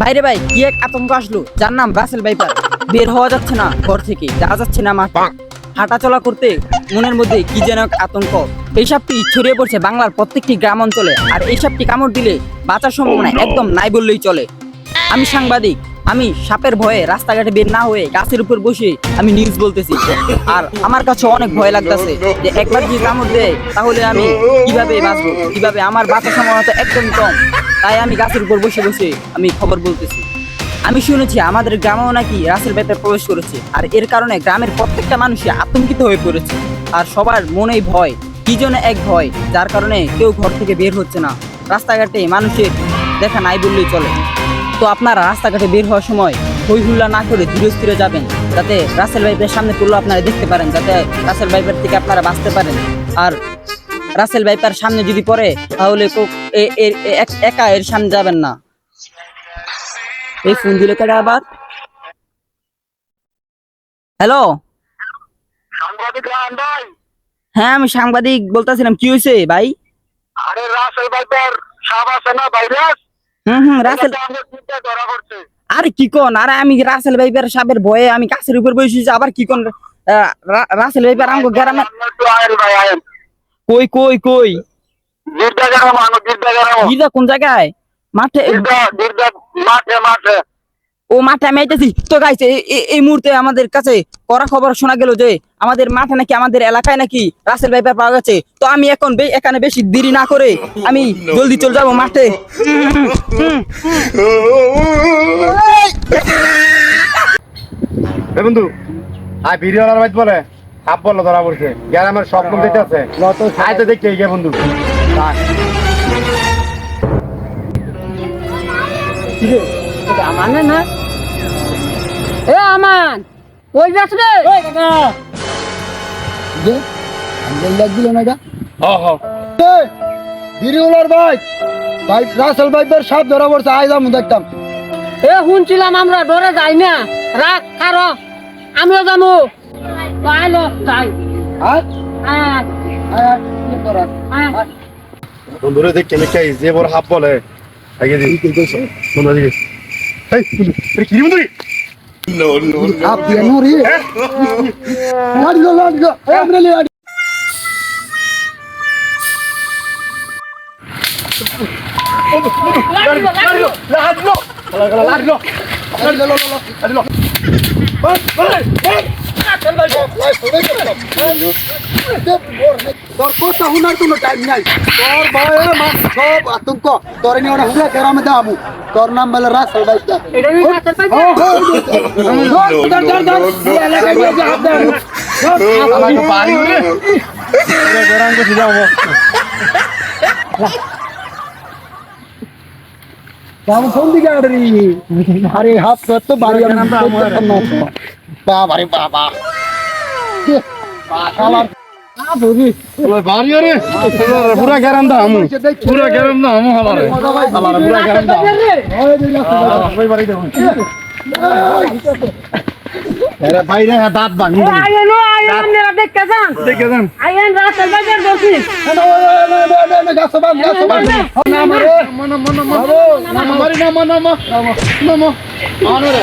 বাইরে ভাই কি এক আতঙ্ক আসলো? যার নাম রাসেল ভাইপার। বের হওয়া যাচ্ছে না ঘর থেকে যাওয়া যাচ্ছে না মাঠে। হাঁটা চলা করতে মনের মধ্যে কি যেন এক আতঙ্ক। এই সাপটি ছড়িয়ে পড়ছে বাংলার প্রত্যেকটি গ্রাম অঞ্চলে আর এই সাপটি কামড় দিলে বাঁচার সম্ভাবনা একদম নাই বললেই চলে। আমি সাংবাদিক আমি সাপের ভয়ে রাস্তাঘাটে বের না হয়ে গাছের উপর বসে আমি নিউজ বলতেছি। আর আমার কাছে অনেক ভয় লাগতেছে যে একবার যদি কামড় দেয় তাহলে আমি কীভাবে বাঁচবো? কীভাবে আমার বাঁচার সম্ভাবনা তো একদম কম? তাই আমি গাছের উপর বসে বসে আমি খবর বলতেছি। আমি শুনেছি আমাদের গ্রামেও নাকি রাসেল ব্যাপারে প্রবেশ করেছে, আর এর কারণে গ্রামের প্রত্যেকটা মানুষই আতঙ্কিত হয়ে পড়েছে, আর সবার মনেই ভয়, কি জন্য এক ভয়, যার কারণে কেউ ঘর থেকে বের হচ্ছে না। রাস্তাঘাটে মানুষের দেখা নাই বললেই চলে। তো আপনারা রাস্তাঘাটে বের হওয়ার সময় হই হুল্লা না করে ধীরে স্থিরে যাবেন, যাতে রাসেল ভাইপের সামনে পড়ল আপনারা দেখতে পারেন, যাতে রাসেল ভাইপের থেকে আপনারা বাঁচতে পারেন। আর রাসেল ভাইপার সামনে যদি পড়ে তাহলে এক- এর সামনে যাবেন না। এই ফোন দিলে কেটে আবার? হ্যালো? ভাই। হ্যাঁ আমি সাংবাদিক বলতেছিলাম কি হয়েছে ভাই? আরে রাসেল ভাইপার সাপ আছে না ভাইরাস? হুম হুম রাসেল এটা আমাদের চিন্তা ধরা পড়ছে। আরে কি কোন? আরে আমি রাসেল ভাইপার সাপের ভয়ে আমি গাছের উপর বসেছি আবার কি কোন রাসেল ভাইপার আমাকে গ্রামে কই কই কই? গির্জা কোন জায়গায়? মাঠে মাঠে মাঠে। ও মাঠে আমি আইতেছি। তো গাইছে এই মুহূর্তে আমাদের কাছে করা খবর শোনা গেল যে আমাদের মাঠে নাকি আমাদের এলাকায় নাকি রাসেল ভাইপার পাওয়া গেছে। তো আমি এখন বে- এখানে বেশি দেরি না করে আমি জলদি চলে যাব মাঠে। বন্ধু আয় ভিডিও বলে। বলল ধরা পড়ছে। গ্রামের সব কোন দিতে আছে। আয় তো দেখি গে বন্ধু। আয়। না? এ আমান ওই যাস রে হ হ। বিরিউলার ভাই। ভাই রাসেল ভাইদের সাপ ধরা পড়ছে দেখতাম। এ শুনছিলাম আমরা ডরে যাই না। রাখ কারও আমিও যাব বন্ধুরে দেখে দেখে যে বড় হাপ বলে আগে দি বন্ধু দিকে এই বন্ধু এ কি রে বন্ধু সাপ দিয়ে নুরি লাড়ি গো লাড়ি গো এ আমরে লাড়ি। তোর কথা শোনার কোনো টাইম নাই তোর ভয়ে মাছ সব আতঙ্ক তোর নিয়ে ওরা হুলা কেরামে দামু তোর নাম বলে রাসেল ভাইটা এটা নিয়ে রাতের পাইছে? আমার তো বাড়ি রে গরাং কো যাও বাবু কোন দিকে আড়ি আরে হাত তোর তো বাড়ি আমি বাবা রে বাবা শালার বাড়ি রে পুরা গরম দা আমু পুরা গরম দা আমু হালারে হালারে পুরা গরম দা ওই বাড়ি দেখুন আরে ভাই রে দাঁত ভাঙি এ আইয়েন ও আইয়েন আপনারা দেখতে যান দেখে দেন আইয়েন রাতের বাজার বসি গাছ বান গাছ বান নাম রে মন মন মন নাম মারি নাম নাম নাম আনরে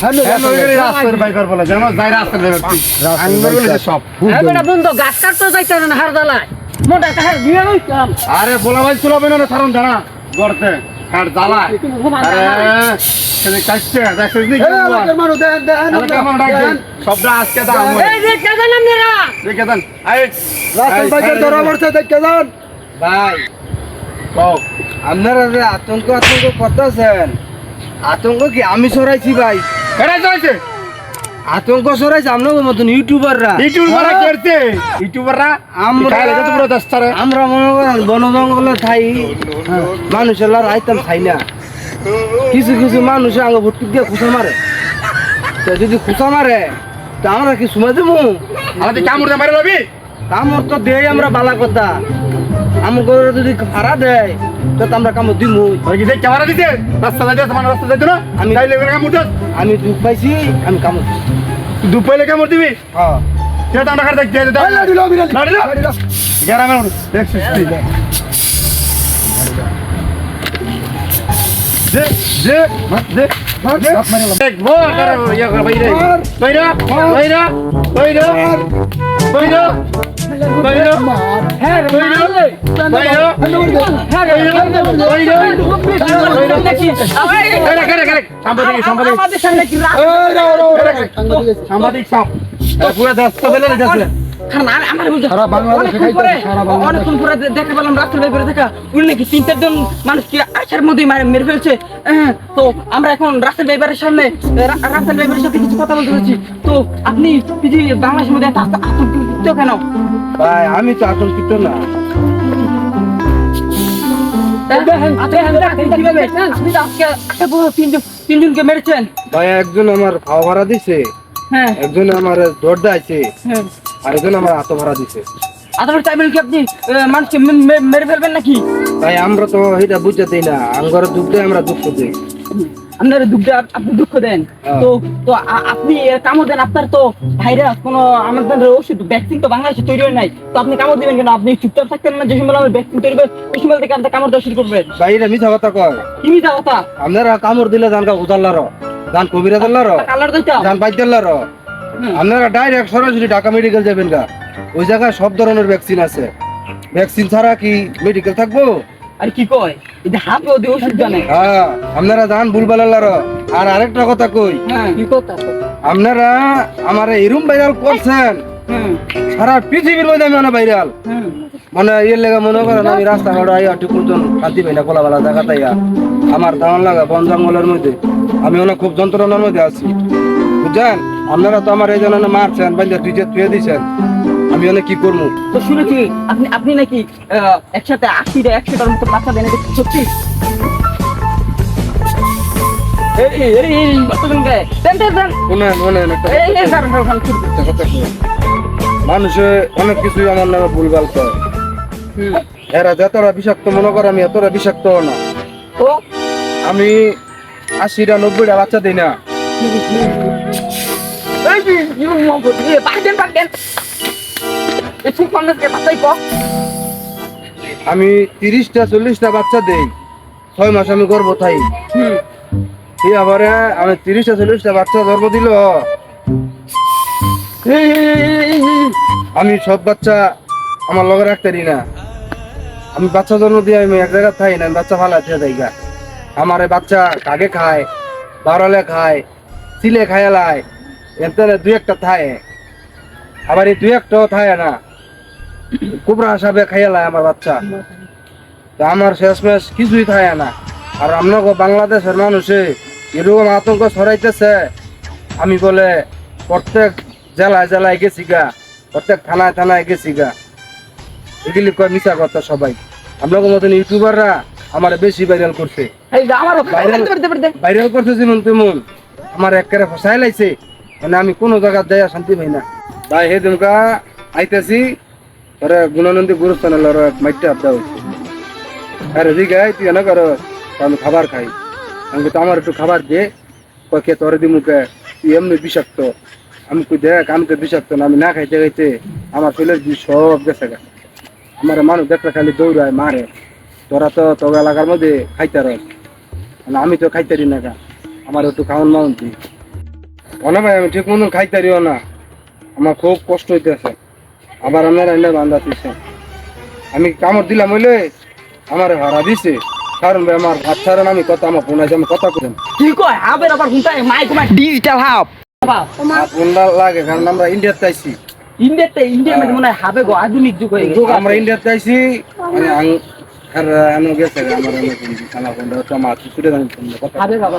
হ্যাঁ হ্যাঁ, হ্যাঁ আরে বলা ভাই চলাবে না কারণ জানা গড়তে আর সবটা আজকে দাম দেন। ধরা পড়ছে ভাই আপনারা আতঙ্ক আতঙ্ক করতেছেন আতঙ্ক কি? আমি সরাইছি ভাই। এরা যাইছে আতঙ্ক সরাইছি আপনাদের মতন ইউটিউবাররা ইউটিউবাররা করতে ইউটিউবাররা আমরা খাইলে তো পুরো দস্তারে। আমরা মনে করেন বন জঙ্গলে থাই মানুষের লার আইতাম খাই না। কিছু কিছু মানুষ আগে ভর্তি দিয়ে খুঁজে মারে। তো যদি খুশা মারে তা আমরা কি সময় দেবো? আমাদের কামড় দিয়ে মারে রবি। কামড় তো দেই আমরা বালা কথা আমার ঘরে যদি ভাড়া দেয় তো আমরা কামড় দিমু। ক্যামেরা দিতে রাস্তা যাইতে তোমার রাস্তা যাইতো না। আমি আমি- তাইলে এখানে কামড় দিস। আমি দুধ পাইছি আমি কামড় দিছি। দু পাইলে কামড় দিবি? হ্যাঁ। সেটা আমরা কাছে দেখতে যেতে লাড়ি লাও বিরালি লাড়ি লাও। লাড়ি লাও গ্রামের দেখছিস তুই দে দে দে দেখব আকার ইয়া করে বাইরে বাইরে বাইরে বাইরে বাইরে বাইরে হ্যাঁ রে, মার রে। বাইরে হ্যাঁ রে, বাইরে করে করে সাংবাদিক সাংবাদিক আমাদের সামনে কি রাখ এই রাও রাও সাংবাদিক সাংবাদিক সাপ পুরো দশ তো বেলে যাচ্ছে কারণ আর আমার বুঝতে সারা বাংলাদেশে খাইতে সারা বাংলাদেশে। অনেকক্ষণ পরে দেখতে পেলাম রাস্তার ব্যাপারে দেখা উনি নাকি তিন চারজন মানুষকে আশার মধ্যেই মারে মেরে ফেলছে। হ্যাঁ, তো আমরা এখন রাস্তার ব্যাপারের সামনে রাস্তার ব্যাপারের সাথে কিছু কথা বলতে চাচ্ছি। তো আপনি পৃথিবী বাংলাদেশের মধ্যে এত আতঙ্কিত কেন? ভাই আমি তো আতঙ্কিত না। তিনজন তিনজনকে মেরেছেন। ভাই একজন আমার খাওয়া ভাড়া দিছে হ্যাঁ। একজন আমার দৌড় দাইছে আর একজন আমার হাত ভাড়া দিছে। কি আপনি মানুষকে মেরে ফেলবেন নাকি? ভাই আমরা তো এটা বুঝতে দিই না। দুঃখ আমরা দুঃখ দিই। আপনার দুঃখ আপনি দুঃখ দেন। হ্যাঁ। তো তো আপনি কামড় দেন আপনার তো ভাইরাস কোনো আমাদের ওষুধ ভ্যাকসিন তো বাংলাদেশে তৈরি হয় নাই। তো আপনি কামড় দিবেন কেন? আপনি চুপচাপ থাকতেন না যে সময় আমার ভ্যাকসিন তৈরি হবে ওই সময় থেকে আপনি কামড় দেওয়া শুরু করবেন। ভাই এটা মিথ্যা কথা কয়। কি মিথ্যা কথা? আপনারা কামড় দিলে জানকা উদাল্লার জান কবিরা দাল্লার কালার দিতে জান বাইদাল্লার আপনারা ডাইরেক্ট সরাসরি ঢাকা মেডিকেল যাবেন গা। ওই জায়গায় সব ধরনের ভ্যাকসিন আছে। ভ্যাকসিন ছাড়া কি মেডিকেল থাকব? আর কি কয়? এটা হাতে ওদের ওষুধ জানে। হ্যাঁ আপনারা যান ভুলবালার আর আরেকটা কথা কই হ্যাঁ। কি কথা আপনারা আমার এরম ভাইরাল করছেন। সারা পৃথিবীর মধ্যে আমি অনেক ভাইরাল মানে এর লেগে মনে করেন আমি রাস্তা ঘাটে আইয়া মতন শান্তি পাই না কোলাবালা জায়গা তাইয়া আমার দামান লাগা বন জঙ্গলের মধ্যে। আমি অনেক খুব যন্ত্রণার মধ্যে আছি। বুঝছেন? আপনারা তো আমার এই জন্য মারছেন বাইন্দা তুই তুই দিছেন আমি অনেক কি করব? তো শুনেছি আপনি আপনি নাকি একসাথে আশিটা একশোটার মতো বাচ্চা দেন সত্যি। মানুষে অনেক কিছুই আমার নামে ভুলভাল করে এরা যতটা বিষাক্ত মনে করে আমি এতটা বিষাক্ত না। আমি আশিটা নব্বইটা বাচ্চা দিই না। আমি তিরিশটা চল্লিশটা বাচ্চা দেই। ছয় মাস আমি গর্ব থাই আবারে আমি তিরিশটা চল্লিশটা বাচ্চা গর্ব দিল। আমি সব বাচ্চা আমার লগে রাখতে না। আমি বাচ্চা জন্ম দিয়ে আমি এক জায়গায় থাই না আমি বাচ্চা দিয়ে যাই গা। আমার বাচ্চা কাকে খায়? বারলে খায় চিলে খায়ালায় এতে দুই একটা থায়। আবার এই দুই একটাও থায় না। কুবরা হিসাবে খাইয়ালায় আমার বাচ্চা। তা আমার শেষমেশ কিছুই থাকে না। আর আপনাকে বাংলাদেশের মানুষে এরকম আতঙ্ক ছড়াইতেছে আমি বলে প্রত্যেক জেলায় জেলায় গেছি গা প্রত্যেক থানায় থানায় গেছি গা। এগুলি কয় মিশা কথা সবাই। আপনাকে মতন ইউটিউবাররা আমার বেশি ভাইরাল করছে। ভাইরাল করছে যেমন তেমন। আমার একেবারে ফসাই লাইছে। মানে আমি কোনো জায়গা দেয়া শান্তি পাই না। তাই হে দুমকা আইতেছি তোরে গুণানন্দী গুরুস্থানে লড় মাইটটা আড্ডা হয়েছে আরে দিকে তুই এনে কর, আমি খাবার খাই। আমি তো আমার একটু খাবার দে। কয়ে তোরে দি মুখে তুই এমনি বিষাক্ত। আমি কই, দেখ, আমি তো বিষাক্ত না, আমি না খাইতে খাইতে আমার শরীরের বিষ সব গেছে গা। আমার মানুষ দেখলে খালি দৌড়ায়, মারে। তোরা তো তোর এলাকার মধ্যে খাইতে রস। মানে আমি তো খাইতারি না গা। আমার একটু খাওয়ান মাউন তুই অনা ভাই আমি ঠিক মতন খাইতারিও না। আমার খুব কষ্ট হইতেছে। আবার আমার এনে বান্ধা দিছে। আমি কামড় দিলাম হইলে আমার হারা দিছে। কারণ ভাই আমার ভাত ছাড়েন আমি কথা আমার ফোন আছে আমি কথা করেন কি কয়? হাবের আবার মাইক ডিজিটাল হাব ফোনটা লাগে কারণ আমরা ইন্ডিয়াতে আইছি। ইন্ডিয়াতে ইন্ডিয়ার মধ্যে মনে হয় হাবে গো আধুনিক যুগ হয়ে গেছে। আমরা ইন্ডিয়াতে আইছি মানে আং আর এনে গেছে আমার খানা ফোনটা তো আমার ছুটে জানি কথা হাবে বাবা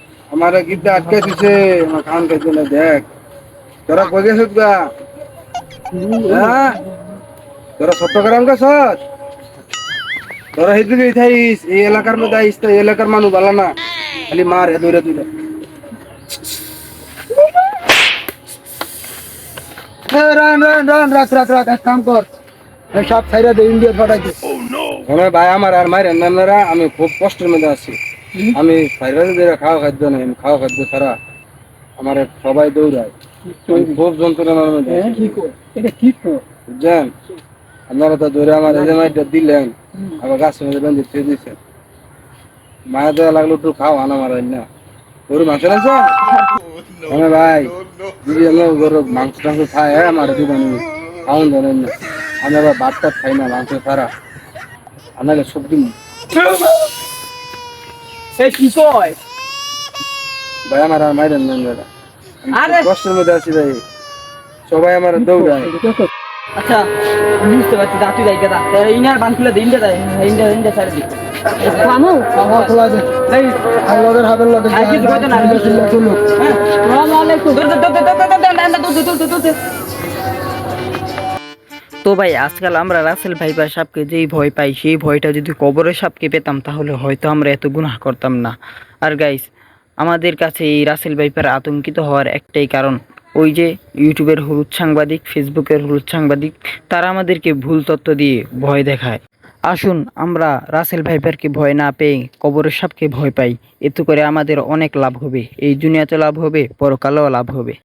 আমার গিদ্দা আটকে দিছে আমার খান খাইতে না দেখ তোরা কই গেছিস গা হ্যাঁ তোরা চট্টগ্রাম গেছ তোরা হেদিকে থাইস এই এলাকার মধ্যে আইস তো এই এলাকার মানুষ না খালি মার হে দৌড়ে দৌড়ে রান রান রান রাখ এক কাম কর এই সব ছাইরা দে পাঠাইছে ভাই আমার আর মায়ের আমি খুব কষ্টের মধ্যে আছি আমি ফাইরাজ দিয়ে খাওয়া খাদ্য নাই আমি খাওয়া খাদ্য ছাড়া আমার সবাই দৌড়ায়। খুব যন্ত্রণার মধ্যে কর বুঝছেন? আপনারা তো ধরে আমার যে দিলেন আবার গাছের মধ্যে বেঁধে ছেড়ে দিচ্ছেন মায়া দেওয়া লাগল একটু খাও আনা মারাই না। গরু মাংস রাখছেন হ্যাঁ ভাই যদি আমরা গরু মাংস টাংস খাই হ্যাঁ আমার দিবেন খাওয়ান জানেন না। আমি আবার ভাত টাত খাই না মাংস ছাড়া। আপনাকে সবজি সে কি কয় ভাই আমার আর মাইরেন নেন দাদা আরে! কষ্টের মধ্যে আছি ভাই সবাই আমার দৌড়ায় আচ্ছা বুঝতে পারছি দা তুই যাই গেদা ইন্ডিয়ার বান খুলে দে ইন্ডিয়া যায় ইন্ডিয়া ইন্ডিয়া ছাড়ে দি মামু বাবা খোলা দে এই আর লগের হাবের লগে কিছু কইতে না, আর কিছু না। চলো হ্যাঁ আসসালামু আলাইকুম দৌড়, দৌড়, দৌড়, দৌড়, দৌড়, দৌড়, দৌড়, দৌড়, দৌড়, দৌড়। তো ভাই, আজকাল আমরা রাসেল ভাইপার সাপকে যেই ভয় পাই, সেই ভয়টা যদি কবরের সাপকে পেতাম, তাহলে হয়তো আমরা এত গুনাহ করতাম না। আর গাইস আমাদের কাছে এই রাসেল ভাইপার আতঙ্কিত হওয়ার একটাই কারণ, ওই যে ইউটিউবের হলুদ সাংবাদিক, ফেসবুকের হলুদ সাংবাদিক, তারা আমাদেরকে ভুল তথ্য দিয়ে ভয় দেখায়। আসুন, আমরা রাসেল ভাইপারকে ভয় না পেয়ে কবরের সাপকে ভয় পাই। এতে করে আমাদের অনেক লাভ হবে, এই দুনিয়াতে লাভ হবে, পরকালেও লাভ হবে।